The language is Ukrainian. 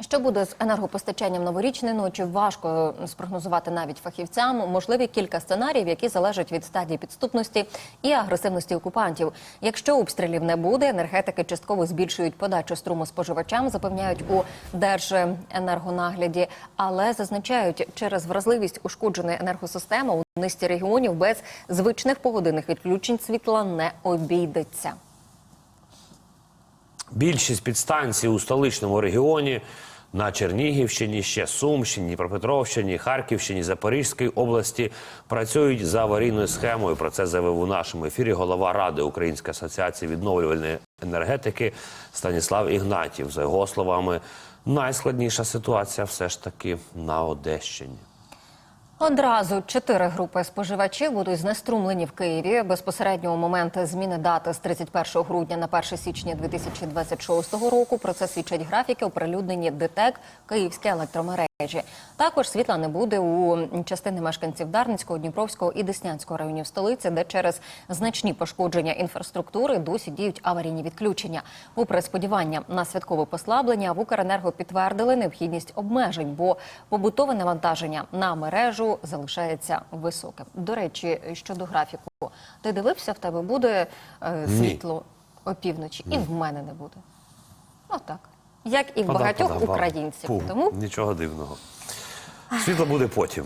Що буде з енергопостачанням новорічної ночі? Важко спрогнозувати навіть фахівцям. Можливі кілька сценаріїв, які залежать від стадії підступності і агресивності окупантів. Якщо обстрілів не буде, енергетики частково збільшують подачу струму споживачам, запевняють у Держенергонагляді, але зазначають, через вразливість ушкодженої енергосистеми у низці регіонів без звичних погодинних відключень світла не обійдеться. Більшість підстанцій у столичному регіоні на Чернігівщині, ще Сумщині, Дніпропетровщині, Харківщині, Запорізькій області працюють за аварійною схемою. Про це заявив у нашому ефірі голова ради Української асоціації відновлювальної енергетики Станіслав Ігнатів. За його словами, найскладніша ситуація все ж таки на Одещині. Одразу чотири групи споживачів будуть знеструмлені в Києві. Безпосередньо у момент зміни дати з 31 грудня на 1 січня 2026 року. Про це свідчать графіки, оприлюднені ДТЕК Київські електромережі. Також світла не буде у частини мешканців Дарницького, Дніпровського і Деснянського районів столиці, де через значні пошкодження інфраструктури досі діють аварійні відключення. Попри сподівання на святкове послаблення, в Укренерго підтвердили необхідність обмежень, бо побутове навантаження на мережу залишається високим. До речі, щодо графіку, ти дивився, в тебе буде е, світло опівночі, і в мене не буде. Отак. Як і в багатьох подав, українців. Пу, Тому нічого дивного. Світло буде потім.